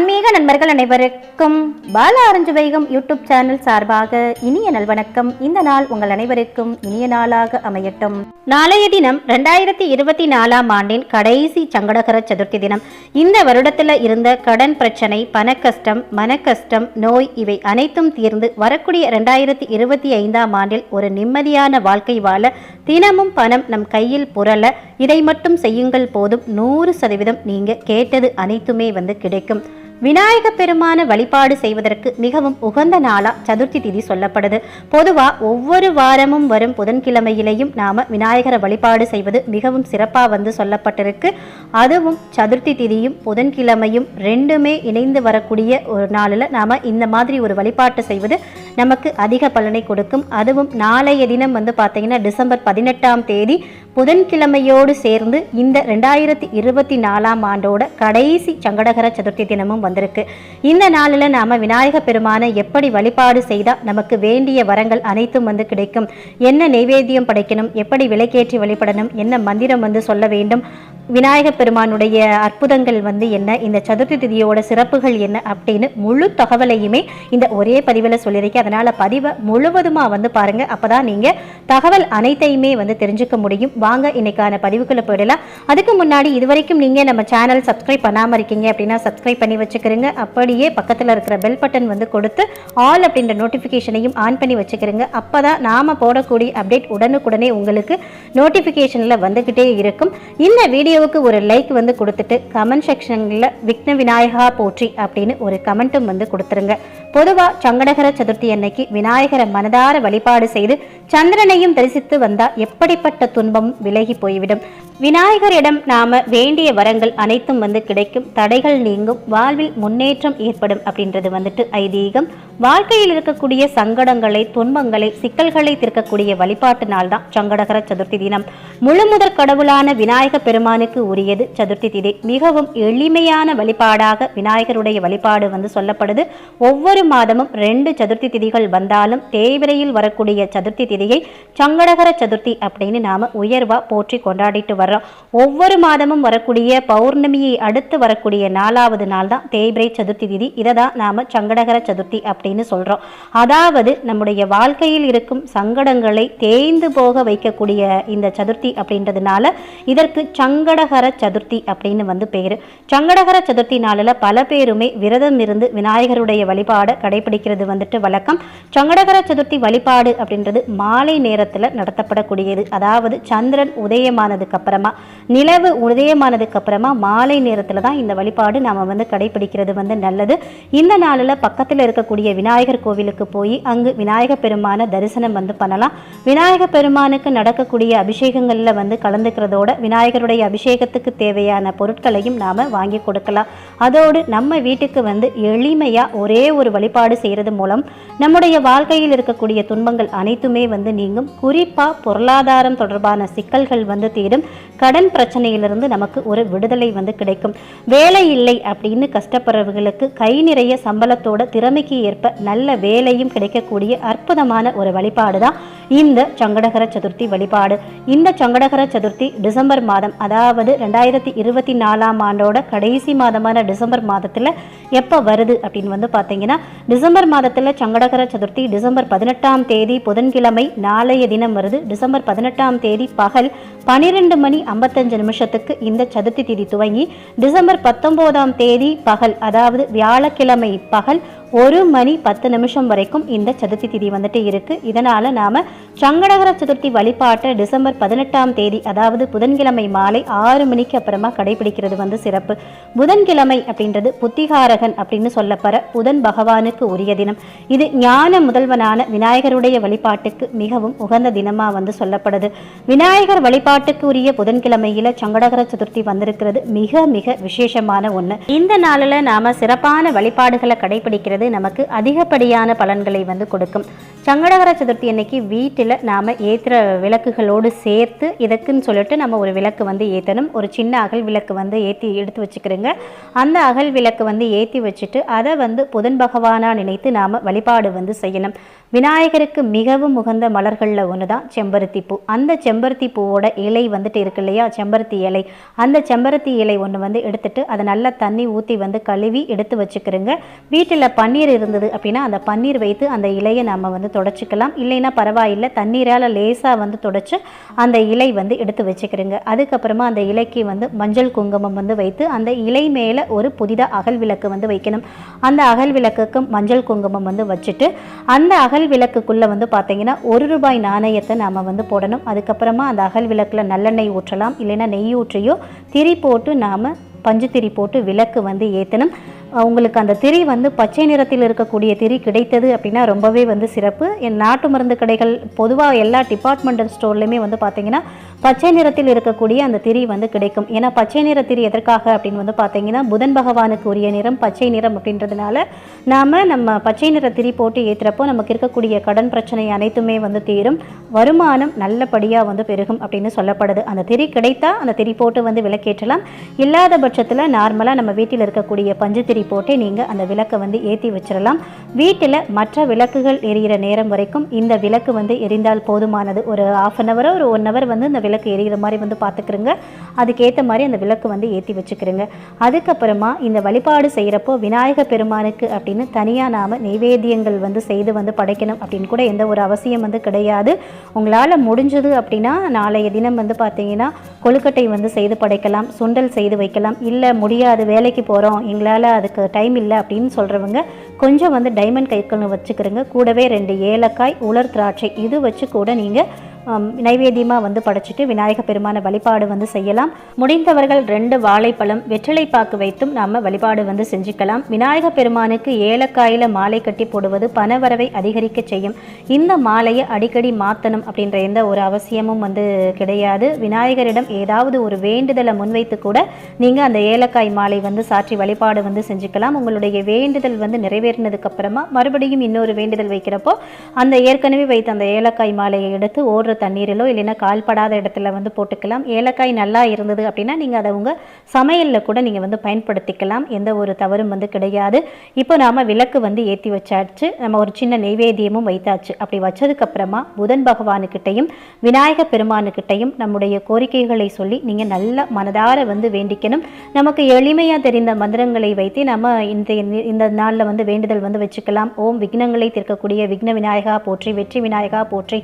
ஆன்மீக நண்பர்கள் அனைவருக்கும் பால ஆரஞ்சு வைகம் யூடியூப் சேனல் சார்பாக இனிய நல்வணக்கம் இந்த நாள் உங்கள் அனைவருக்கும் இனிய நாளாக அமையட்டும். நாளைய தினம் ரெண்டாயிரத்தி இருபத்தி நாலாம் ஆண்டின் கடைசி சங்கடகர சதுர்த்தி தினம். இந்த வருடத்தில் இருந்த கடன் பிரச்சனை பணக்கஷ்டம் மனக்கஷ்டம் நோய் இவை அனைத்தும் தீர்ந்து வரக்கூடிய ரெண்டாயிரத்தி இருபத்தி ஐந்தாம் ஆண்டில் ஒரு நிம்மதியான வாழ்க்கை வாழ தினமும் பணம் நம் கையில் புரள இதை மட்டும் செய்யுங்கள் போதும் நூறு சதவீதம் நீங்க கேட்டது அனைத்துமே வந்து கிடைக்கும். விநாயக பெருமான வழிபாடு செய்வதற்கு மிகவும் உகந்த நாளா சதுர்த்தி திதி சொல்லப்படுது. பொதுவா ஒவ்வொரு வாரமும் வரும் புதன்கிழமையிலையும் நாம விநாயகரை வழிபாடு செய்வது மிகவும் சிறப்பா வந்து சொல்லப்பட்டிருக்கு. அதுவும் சதுர்த்தி திதியும் புதன்கிழமையும் ரெண்டுமே இணைந்து வரக்கூடிய ஒரு நாளில் நாம இந்த மாதிரி ஒரு வழிபாட்டை செய்வது நமக்கு அதிக பலனை கொடுக்கும். அதுவும் நாளைய தினம் வந்து பார்த்தீங்கன்னா டிசம்பர் பதினெட்டாம் தேதி புதன்கிழமையோடு சேர்ந்து இந்த ரெண்டாயிரத்தி இருபத்தி நாலாம் ஆண்டோட கடைசி சங்கடகர சதுர்த்தி தினமும் வந்திருக்கு. இந்த நாளில் நாம விநாயக பெருமானை எப்படி வழிபாடு செய்தால் நமக்கு வேண்டிய வரங்கள் அனைத்தும் வந்து கிடைக்கும். என்ன நைவேத்தியம் படைக்கணும் எப்படி விலைக்கேற்றி வழிபடணும் என்ன மந்திரம் வந்து சொல்ல வேண்டும் விநாயக பெருமானுடைய அற்புதங்கள் வந்து என்ன இந்த சதுர்த்தி திதியோட சிறப்புகள் என்ன அப்படின்னு முழு தகவலையுமே இந்த ஒரே பதிவில் சொல்லியிருக்கேன். அதனால் பதிவை முழுவதுமா வந்து பாருங்க. அப்பதான் நீங்க தகவல் அனைத்தையுமே வந்து தெரிஞ்சுக்க முடியும். வாங்க இன்னைக்கான பதிவுக்குள்ளே போயிடலாம். அதுக்கு முன்னாடி இதுவரைக்கும் நீங்க நம்ம சேனல் சப்ஸ்கிரைப் பண்ணாமல் இருக்கீங்க அப்படின்னா சப்ஸ்கிரைப் பண்ணி வச்சுக்கிறீங்க அப்படியே பக்கத்தில் இருக்கிற பெல் பட்டன் வந்து கொடுத்து ஆல் அப்படின்ற நோட்டிஃபிகேஷனையும் ஆன் பண்ணி வச்சுக்கிறீங்க அப்பதான் நாம போடக்கூடிய அப்டேட் உடனுக்குடனே உங்களுக்கு நோட்டிஃபிகேஷனில் வந்துக்கிட்டே இருக்கும். இந்த வீடியோவுக்கு ஒரு லைக் வந்து கொடுத்துட்டு கமெண்ட் செக்ஷன்ல விக்ன விநாயகா போற்றி அப்படின்னு ஒரு கமெண்ட்டும் வந்து கொடுத்துருங்க. பொதுவா சங்கடகர சதுர்த்தி அன்னைக்கு விநாயகரை மனதார வழிபாடு செய்து சந்திரனையும் தரிசித்து வந்தால் எப்படிப்பட்ட துன்பம் விலகி போய்விடும்? விநாயகரிடம் நாம வேண்டிய வரங்கள் அனைத்தும் வந்து கிடைக்கும். தடைகள் நீங்கும். வாழ்வில் முன்னேற்றம் ஏற்படும் அப்படின்றது வந்துட்டு ஐதீகம். வாழ்க்கையில் இருக்கக்கூடிய சங்கடங்களை துன்பங்களை சிக்கல்களை தீர்க்கக்கூடிய வழிபாட்டு நாள் தான் சங்கடகர சதுர்த்தி தினம். முழுமுதற் கடவுளான விநாயக பெருமானுக்கு உரியது சதுர்த்தி திதி. மிகவும் எளிமையான வழிபாடாக விநாயகருடைய வழிபாடு வந்து சொல்லப்படுது. ஒவ்வொரு மாதமும் ரெண்டு சதுர்த்தி திதிகள் வந்தாலும் தேய்பிரையில் வரக்கூடிய சதுர்த்தி திதி தேதியை சங்கடகர சதுர்த்தி அப்படின்னு நாம உயர்வா போற்றி கொண்டாடிட்டு வர்றோம். ஒவ்வொரு மாதமும் வரக்கூடிய பௌர்ணமியை அடுத்து வரக்கூடிய நாலாவது நாள் தான் தேய்பிரை சதுர்த்தி திதி. இதை தான் நாம சங்கடகர சதுர்த்தி அப்படின்னு சொல்றோம். அதாவது நம்முடைய வாழ்க்கையில் இருக்கும் சங்கடங்களை தேய்ந்து போக வைக்கக்கூடிய இந்த சதுர்த்தி அப்படின்றதுனால இதற்கு சங்கடகர சதுர்த்தி அப்படின்னு வந்து பேரு. சங்கடகர சதுர்த்தி நாளில் பல பேருமே விரதம் இருந்து விநாயகருடைய வழிபாடை கடைபிடிக்கிறது வந்துட்டு வழக்கம். சங்கடகர சதுர்த்தி வழிபாடு அப்படின்றது மா மாலை நேரத்தில் நடத்தப்படக்கூடியது. அதாவது சந்திரன் உதயமானதுக்கு அப்புறமா நிலவு உதயமானதுக்கு அப்புறமா மாலை நேரத்தில் தான் இந்த வழிபாடு நாம வந்து கடைபிடிக்கிறது வந்து நல்லது. இந்த நாளில் பக்கத்தில் இருக்கக்கூடிய விநாயகர் கோவிலுக்கு போய் அங்கு விநாயக பெருமான தரிசனம் வந்து பண்ணலாம். விநாயக பெருமானுக்கு நடக்கக்கூடிய அபிஷேகங்களில் வந்து கலந்துக்கிறதோட விநாயகருடைய அபிஷேகத்துக்கு தேவையான பொருட்களையும் நாம வாங்கி கொடுக்கலாம். அதோடு நம்ம வீட்டுக்கு வந்து எளிமையா ஒரே ஒரு வழிபாடு செய்யறது மூலம் நம்முடைய வாழ்க்கையில் இருக்கக்கூடிய துன்பங்கள் அனைத்துமே வந்து நீங்கும். குறிப்பா பொருளாதாரம் தொடர்பான சிக்கல்கள் வந்து தீரும். கடன் பிரச்சனையிலிருந்து நமக்கு ஒரு விடுதலை வந்து கிடைக்கும். வேலை இல்லை அப்படின்னு கஷ்டப்படுறவர்களுக்கு கை நிறைய சம்பளத்தோட திறமைக்கு ஏற்ப நல்ல வேலையும் கிடைக்கக்கூடிய அற்புதமான ஒரு வழிபாடு தான் இந்த சங்கடகர சதுர்த்தி வழிபாடு. இந்த சங்கடகர சதுர்த்தி டிசம்பர் மாதம் அதாவது ரெண்டாயிரத்தி இருபத்தி நாலாம் ஆண்டோட கடைசி மாதமான டிசம்பர் மாதத்தில் எப்போ வருது அப்படின்னு வந்து பார்த்தீங்கன்னா டிசம்பர் மாதத்தில் சங்கடகர சதுர்த்தி டிசம்பர் பதினெட்டாம் தேதி புதன்கிழமை நாளைய தினம் வருது. டிசம்பர் பதினெட்டாம் தேதி பகல் பனிரெண்டு மணி ஐம்பத்தஞ்சு நிமிஷத்துக்கு இந்த சதுர்த்தி திதி துவங்கி டிசம்பர் பத்தொம்போதாம் தேதி பகல் அதாவது வியாழக்கிழமை பகல் ஒரு மணி பத்து நிமிஷம் வரைக்கும் இந்த சதுர்த்தி திதி வந்துட்டு இருக்கு. இதனால நாம சங்கடகர சதுர்த்தி வழிபாட்டை டிசம்பர் பதினெட்டாம் தேதி அதாவது புதன்கிழமை மாலை ஆறு மணிக்கு அப்புறமா கடைபிடிக்கிறது வந்து சிறப்பு. புதன்கிழமை அப்படின்றது புத்திகாரகன் அப்படின்னு சொல்லப்பற புதன் பகவானுக்கு உரிய தினம். இது ஞான முதல்வனான விநாயகருடைய வழிபாட்டுக்கு மிகவும் உகந்த தினமா வந்து சொல்லப்படுது. விநாயகர் வழிபாட்டுக்கு உரிய புதன்கிழமையில சங்கடகர சதுர்த்தி வந்திருக்கிறது. மிக மிக விசேஷமான ஒண்ணு. இந்த நாளில் நாம சிறப்பான வழிபாடுகளை கடைபிடிக்கிறது நமக்கு அதிகப்படியான பலன்களை வந்து கொடுக்கும். சங்கடகர சதுர்த்தி அன்னைக்கு வீட்டில் நாம் ஏற்றுற விளக்குகளோடு சேர்த்து இதற்குன்னு சொல்லிட்டு நம்ம ஒரு விளக்கு வந்து ஏற்றணும் ஒரு சின்ன அகல் விளக்கு வந்து ஏற்றி எடுத்து வச்சுக்கிறோங்க. அந்த அகல் விளக்கு வந்து ஏற்றி வச்சுட்டு அதை வந்து புதன் பகவானாக நினைத்து நாம் வழிபாடு வந்து செய்யணும். விநாயகருக்கு மிகவும் உகந்த மலர்களில் ஒன்று தான் செம்பருத்தி பூ. அந்த செம்பருத்தி பூவோட இலை வந்துட்டு இருக்கு இல்லையா? செம்பருத்தி இலை. அந்த செம்பருத்தி இலை ஒன்று வந்து எடுத்துட்டு அதை நல்லா தண்ணி ஊற்றி வந்து கழுவி எடுத்து வச்சுக்கிறோங்க. வீட்டில் பன்னீர் இருந்தது அப்படின்னா அந்த பன்னீர் வைத்து அந்த இலையை நம்ம வந்து தொடச்சிக்கலாம். இல்லைன்னா பரவாயில்லை. தண்ணீரால் லேசாக வந்து தொடச்சி அந்த இலை வந்து எடுத்து வச்சுக்கிறேங்க. அதுக்கப்புறமா அந்த இலைக்கு வந்து மஞ்சள் குங்குமம் வந்து வைத்து அந்த இலை மேலே ஒரு புதிதாக அகல் விளக்கு வந்து வைக்கணும். அந்த அகல் விளக்குக்கு மஞ்சள் குங்குமம் வந்து வச்சுட்டு அந்த அகல் விளக்குக்குள்ளே வந்து பார்த்தீங்கன்னா ஒரு ரூபாய் நாணயத்தை நாம் வந்து போடணும். அதுக்கப்புறமா அந்த அகல் விளக்கில் நல்லெண்ணெய் ஊற்றலாம். இல்லைன்னா நெய் ஊற்றியோ திரி போட்டு நாம் பஞ்சு திரி போட்டு விளக்கு வந்து ஏற்றணும் உங்களுக்கு அந்த திரி வந்து பச்சை நிறத்தில் இருக்கக்கூடிய திரி கிடைத்தது அப்படின்னா ரொம்பவே வந்து சிறப்பு. என் நாட்டு மருந்து கடைகள் பொதுவாக எல்லா டிபார்ட்மெண்டல் ஸ்டோர்லையுமே வந்து பார்த்திங்கன்னா பச்சை நிறத்தில் இருக்கக்கூடிய அந்த திரி வந்து கிடைக்கும். ஏன்னா பச்சை நிற திரி எதற்காக அப்படின்னு வந்து பார்த்தீங்கன்னா புதன் பகவானுக்கு உரிய நிறம் பச்சை நிறம் அப்படின்றதுனால நாம் நம்ம பச்சை நிற திரி போட்டு ஏற்றுறப்போ நமக்கு இருக்கக்கூடிய கடன் பிரச்சனை அனைத்துமே வந்து தீரும். வருமானம் நல்லபடியாக வந்து பெருகும் அப்படின்னு சொல்லப்படுது. அந்த திரி கிடைத்தா அந்த திரி போட்டு வந்து விளக்கேற்றலாம். இல்லாத பட்சத்தில் நார்மலாக நம்ம வீட்டில் இருக்கக்கூடிய பஞ்சு திரி போட்டு நீங்கள் அந்த விளக்கை வந்து ஏற்றி வச்சிடலாம் வீட்டில் மற்ற விளக்குகள் எரியிற நேரம் வரைக்கும் இந்த விளக்கு வந்து எரிந்தால் போதுமானது. ஒரு ஆஃப் அன் ஹவரோ ஒரு ஒன் ஹவர் வந்து இந்த விளக்கு எரிகிற மாதிரி வந்து பார்த்துக்கிறோங்க. அதுக்கேற்ற மாதிரி அந்த விளக்கு வந்து ஏற்றி வச்சுக்கிறோங்க. அதுக்கப்புறமா இந்த வழிபாடு செய்கிறப்போ விநாயக பெருமானுக்கு அப்படின்னு தனியாக நாம் நைவேத்தியங்கள் வந்து செய்து வந்து படைக்கணும் அப்படின்னு கூட எந்த ஒரு அவசியம் வந்து கிடையாது. உங்களால் முடிஞ்சது அப்படின்னா நாளைய தினம் வந்து பார்த்தீங்கன்னா கொழுக்கட்டை வந்து செய்து படைக்கலாம் சுண்டல் செய்து வைக்கலாம். இல்லை முடியாது வேலைக்கு போகிறோம் எங்களால் அதுக்கு டைம் இல்லை அப்படின்னு சொல்கிறவங்க கொஞ்சம் வந்து டைமண்ட் கைக்கொண்டு வச்சுக்கிறோங்க. கூடவே ரெண்டு ஏலக்காய் உலர் திராட்சை இது வச்சு கூட நீங்கள் நைவேத்தியமாக வந்து படைச்சிட்டு விநாயக பெருமான வழிபாடு வந்து செய்யலாம். முடிந்தவர்கள் ரெண்டு வாழைப்பழம் வெற்றிலை பாக்கு வைத்தும் நாம் வழிபாடு வந்து செஞ்சுக்கலாம். விநாயக பெருமானுக்கு ஏலக்காயில் மாலை கட்டி போடுவது பணவரவை அதிகரிக்க செய்யும். இந்த மாலையை அடிக்கடி மாற்றணும் அப்படின்ற எந்த ஒரு அவசியமும் வந்து கிடையாது. விநாயகரிடம் ஏதாவது ஒரு வேண்டுதலை முன்வைத்து கூட நீங்கள் அந்த ஏலக்காய் மாலை வந்து சாற்றி வழிபாடு வந்து செஞ்சுக்கலாம். உங்களுடைய வேண்டுதல் வந்து நிறைவேறினதுக்கு அப்புறமா மறுபடியும் இன்னொரு வேண்டுதல் வைக்கிறப்போ அந்த ஏற்கனவே வைத்த அந்த ஏலக்காய் மாலையை எடுத்து ஓடுற தண்ணீரிலோ இல்லைன்னா கால்படாத இடத்துல வந்து போட்டுக்கலாம். ஏலக்காய் நல்லா இருந்தது அப்படின்னா நீங்கள் அதை உங்கள் சமையலில் கூட நீங்கள் வந்து பயன்படுத்திக்கலாம். எந்த ஒரு தவறும் வந்து கிடையாது. இப்போ நாம் விளக்கு வந்து ஏற்றி வச்சாச்சு. நம்ம ஒரு சின்ன நெய்வேத்தியமும் வைத்தாச்சு. அப்படி வச்சதுக்கப்புறமா புதன் பகவானுக்கிட்டையும் விநாயக பெருமானுக்கிட்டையும் நம்முடைய கோரிக்கைகளை சொல்லி நீங்கள் நல்ல மனதார வந்து வேண்டிக்கணும். நமக்கு எளிமையாக தெரிந்த மந்திரங்களை வைத்து நம்ம இந்த இந்த நாளில் வந்து வேண்டுதல் வந்து வச்சுக்கலாம். ஓம் விக்னங்களை தீர்க்கக்கூடிய விக்ன விநாயகா போற்றி வெற்றி விநாயகா போற்றி.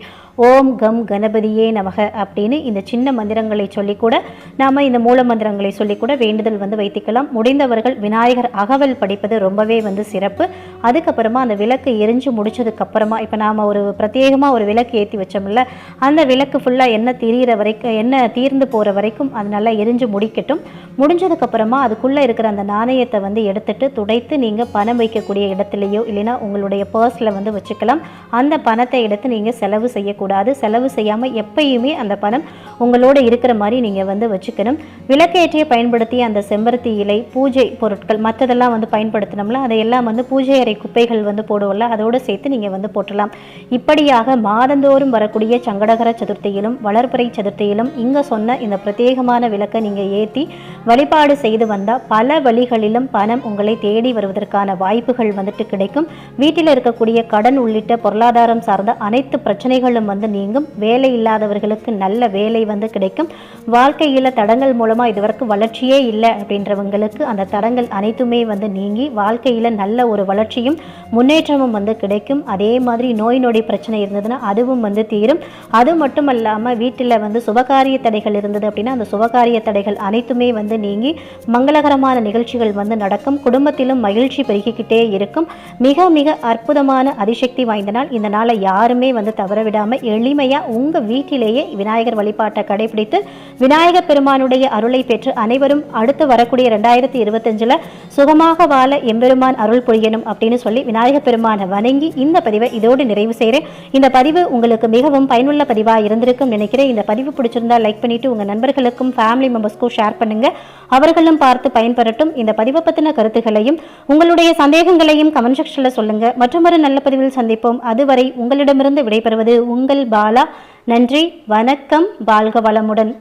ஓம் கம் கணபதியே நமக அப்படின்னு இந்த சின்ன மந்திரங்களை சொல்லி கூட நாம் இந்த மூல மந்திரங்களை சொல்லி கூட வேண்டுதல் வந்து வைத்திக்கலாம். முடிந்தவர்கள் விநாயகர் அகவல் படிப்பது ரொம்பவே வந்து சிறப்பு. அதுக்கப்புறமா அந்த விளக்கு எரிஞ்சு முடிச்சதுக்கப்புறமா இப்போ நாம் ஒரு பிரத்யேகமாக ஒரு விளக்கு ஏற்றி வச்சோம்ல அந்த விளக்கு ஃபுல்லாக என்ன தீர வரைக்கும் என்ன தீர்ந்து போகிற வரைக்கும் அது நல்லா எரிஞ்சு முடிக்கட்டும். முடிஞ்சதுக்கப்புறமா அதுக்குள்ளே இருக்கிற அந்த நாணயத்தை வந்து எடுத்துட்டு துடைத்து நீங்கள் பணம் வைக்கக்கூடிய இடத்துலையோ இல்லைன்னா உங்களுடைய பர்ஸில் வந்து வச்சுக்கலாம். அந்த பணத்தை எடுத்து நீங்கள் செலவு செய்யக்கூடாது செலவு செய்யாமல் எப்பயுமே அந்த பணம் உங்களோட இருக்கிற மாதிரி நீங்கள் வந்து வச்சுக்கணும். விளக்கேற்றியை பயன்படுத்திய அந்த செம்பருத்தி இலை பூஜை பொருட்கள் மற்றதெல்லாம் வந்து பயன்படுத்தினோம்ல அதையெல்லாம் வந்து பூஜை அறை குப்பைகள் வந்து போடுவோம்ல அதோடு சேர்த்து நீங்கள் வந்து போட்டலாம். இப்படியாக மாதந்தோறும் வரக்கூடிய சங்கடகர சதுர்த்தியிலும் வளர்ப்புறை சதுர்த்தியிலும் இங்கே சொன்ன இந்த பிரத்யேகமான விளக்கை நீங்கள் ஏற்றி வழிபாடு செய்து வந்தால் பல வழிகளிலும் பணம் உங்களை தேடி வருவதற்கான வாய்ப்புகள் வந்துட்டு கிடைக்கும். வீட்டில் இருக்கக்கூடிய கடன் உள்ளிட்ட பொருளாதாரம் சார்ந்த அனைத்து பிரச்சனைகளும் வந்து நீங்கும். வேலை இல்லாதவர்களுக்கு நல்ல வேலை வந்து கிடைக்கும். வாழ்க்கையில் தடங்கள் மூலமாக இதுவரைக்கும் வளர்ச்சியே இல்லை அப்படின்றவங்களுக்கு அந்த தடங்கள் அனைத்துமே வந்து நீங்கி வாழ்க்கையில் நல்ல ஒரு வளர்ச்சியும் முன்னேற்றமும் வந்து கிடைக்கும். அதே மாதிரி நோய் நொடி பிரச்சனை இருந்ததுன்னா அதுவும் வந்து தீரும். அது மட்டும் இல்லாமல் வீட்டில் வந்து சுபகாரிய தடைகள் இருந்தது அப்படின்னா அந்த சுபகாரிய தடைகள் அனைத்துமே வந்து நீங்கி மங்களகரமான நிகழ்ச்சிகள் வந்து நடக்கும். குடும்பத்திலும் மகிழ்ச்சி பெருகிக்கிட்டே இருக்கும். மிக மிக அற்புதமான அதிசக்தி வாய்ந்த நாள் இந்த நாளை யாருமே வந்து தவற விடாமல் எளிமையாக உங்கள் வீட்டிலேயே விநாயகர் வழிபாட்டை கடைபிடித்து விநாயகர் பெருமானுடைய அருளை பெற்று அனைவரும் அடுத்து வரக்கூடிய ரெண்டாயிரத்தி இருபத்தஞ்சில் சுகமாக வாழ எம்பெருமான் அருள் புரியணும் அப்படின்னு சொல்லி விநாயகர் பெருமானை வணங்கி இந்த பதிவை இதோடு நிறைவு செய்கிறேன் இந்த பதிவு உங்களுக்கு மிகவும் பயனுள்ள பதிவாக இருந்திருக்கும் நினைக்கிறேன். இந்த பதிவு பிடிச்சிருந்தா லைக் பண்ணிவிட்டு உங்கள் நண்பர்களுக்கும் ஃபேமிலி மெம்பர்ஸ்க்கும் ஷேர் பண்ணுங்கள் அவர்களும் பார்த்து பயன்பெறட்டும். இந்த பதிவை பற்றின கருத்துக்களையும் உங்களுடைய சந்தேகங்களையும் கமெண்ட் செக்ஷனில் சொல்லுங்கள் மற்றொரு நல்ல பதிவில் சந்திப்போம். அதுவரை உங்களிடமிருந்து விடைபெறுவது உங்கள் உங்கள் பாலா. நன்றி வணக்கம் வாழ்க வளமுடன்.